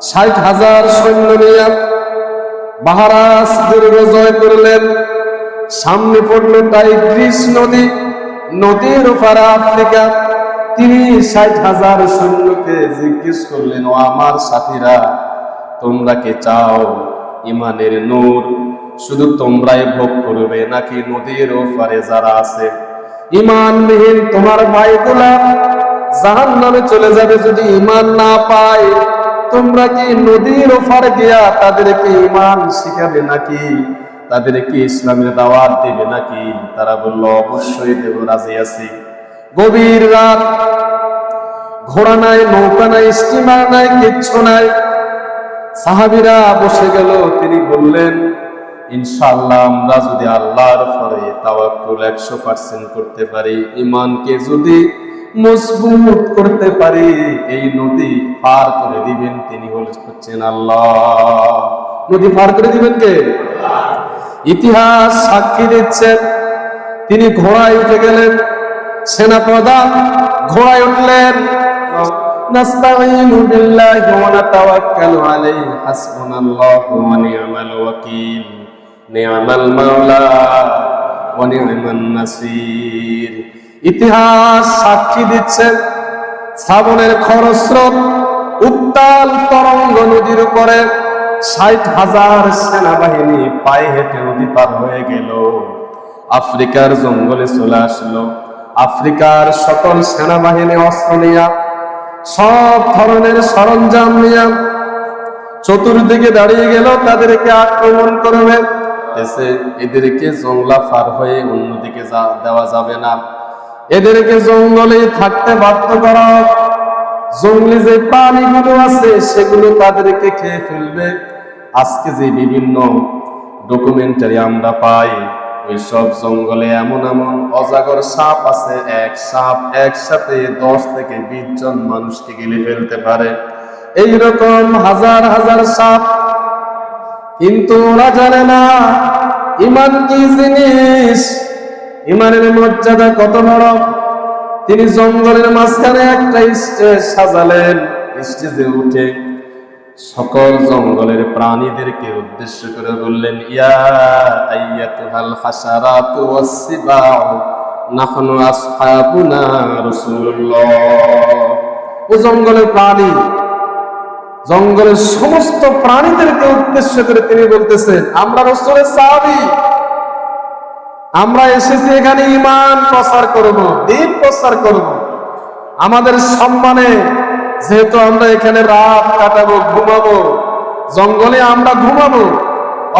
60 হাজার সৈন্য নিয়ে বাহারাস জয় করলেন। সামনে পড়ল টাইগ্রিস নদী। নদীর ওপার আফ্রিকা। তিনি ষাট হাজার সৈন্যকে জিজ্ঞেস করলেন, ও আমার সাথীরা, তোমরা কি চাও ইমানের নূর? শুধু তোমরাই ভোগ করবে নাকি নদীর ওপারে যারা আছে ইমানবিহীন তোমার ভাইগুলা জাহান নামে চলে যাবে যদি ইমান না পায়। তোমরা কি নদীর ওপার গিয়া তাদেরকে ইমান শিখাবে নাকি? তাদেরকে ইসলামের দাওয়াত দেবে নাকি? তারা বলল, অবশ্যই দেব, রাজি আছি। গভীর রাত, ঘোড়া নাই, নৌকা নাই, স্টিমার নাই, কিচ্ছু নাই। সাহাবিরা বসে গেল, তিনি বললেন ইনশাআল্লাহ আমরা যদি আল্লাহর পরে তাওয়াক্কুল একশো পার্সেন্ট করতে পারি ইমানকে যদি মজবুত করতে পারি, এই নদী পার করে দিবেন তিনি হচ্ছেন আল্লাহ। নদী পার করে দিবেন কে? ইতিহাস সাক্ষী দিচ্ছে তিনি ঘোড়ায় উঠে গেলেন, সেনাপ্রধান ঘোড়ায় উঠলেন نستعين بالله ونتوكل عليه حسبنا الله ونعم الوكيل نعم المولى ونعم النصير ইতিহাস সাক্ষী দিচ্ছে শ্রাবণের খরস্রোত উত্তাল তরঙ্গ নদীর উপরে ষাট হাজার সেনাবাহিনী পায়ে হেঁটে নদী পার হয়ে গেল আফ্রিকার জঙ্গলে চলে আসলো আফ্রিকার সকল সেনাবাহিনী অস্ত্র নিয়া সব ধরনের সরঞ্জাম নিয়ে চতুর্দিকে দাঁড়িয়ে গেল তাদেরকে আক্রমণ করবে। এসে এদেরকে জংলা পার হয়ে অন্যদিকে দেওয়া যাবে না। এদেরকে জঙ্গলে থাকতে বাধ্য করা। জঙ্গলে যে প্রাণীগুলো আছে সেগুলো তাদেরকে খেয়ে ফেলবে। আজকে যে বিভিন্ন ডকুমেন্টারি আমরা পাই ওই সব জঙ্গলে এমন এমন অজাগর সাপ আছে, এক সাপ একসাথে দশ থেকে বিশ জন মানুষকে গিলে ফেলতে পারে। এইরকম হাজার হাজার সাপ, কিন্তু ওরা জানে না, ইমান কি জিনিস? ইমানের মর্যাদা কত বড়? তিনি জঙ্গলের মাঝখানে একটা স্টেজ সাজালেন, স্টেজে উঠে সকল জঙ্গলের প্রাণীদেরকে উদ্দেশ্য করে বললেন, ইয়া আইয়াতুহাল হাসারাতু ওয়াসসিবাউ নাহনু আসহাবুনা রাসূলুল্লাহ। ও জঙ্গলের প্রাণী, জঙ্গলের সমস্ত প্রাণীদেরকে উদ্দেশ্য করে তিনি বলতেছেন, আমরা রসুলের সাহাবী। আমরা এসেছি এখানে ইমান প্রচার করব, দিন প্রচার করব। আমাদের সম্মানে যেহেতু আমরা এখানে রাত কাটাবো, ঘুমাবো, জঙ্গলে আমরা ঘুমাবো,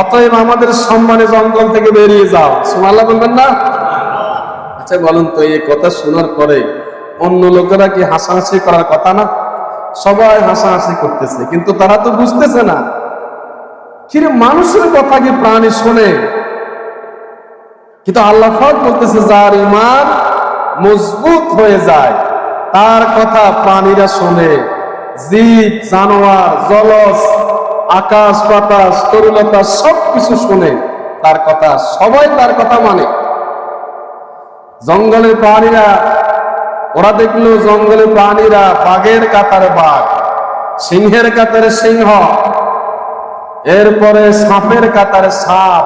অতএব আমাদের সম্মানে জঙ্গল থেকে বেরিয়ে যাও। সুমাল্লাহ বলবেন না? আচ্ছা বলুন তো, এই কথা শোনার পরে অন্য লোকেরা কি হাসাহাসি করার কথা না? সবাই হাসাহাসি করতেছে, কিন্তু তারা তো বুঝতেছে না। কিরে, মানুষের কথা কি প্রাণী শোনে? কিন্তু আল্লাহ বলতেছে, যার ইমান মজবুত হয়ে যায় তার কথা প্রাণীরা শোনে। জীব, জানোয়ার, জলজ, আকাশ, বাতাস তরুলতা সব কিছু শোনে। তার কথা, সবাই তার কথা মানে। জঙ্গলের প্রাণীরা, ওরা দেখল জঙ্গলের প্রাণীরা বাঘের কাতারে বাঘ, সিংহের কাতারে সিংহ, এরপরে সাপের কাতারে সাপ,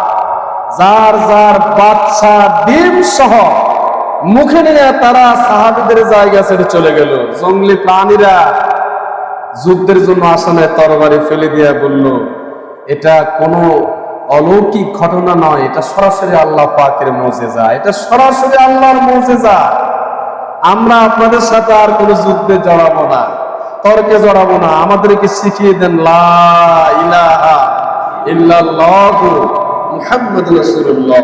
যার যার বাচ্চা, ডিম সহ মুখে নিয়ে তারা সাহাবিদের জায়গা ছেড়ে চলে গেল। জঙ্গলি প্রাণীরা যুদ্ধের জন্য আসানে তরবারি ফেলে দিয়ে বলল, এটা কোনো অলৌকিক ঘটনা নয়, এটা সরাসরি আল্লাহ পাকের মজেজা, এটা সরাসরি আল্লাহর মজেজা। আমরা আপনাদের সাথে আর কোনো যুদ্ধে জড়াবো না, তর্কে জড়াবো না, আমাদেরকে শিখিয়ে দেন, লা ইলাহা ইল্লাল্লাহু মুহাম্মাদুর রাসূলুল্লাহ।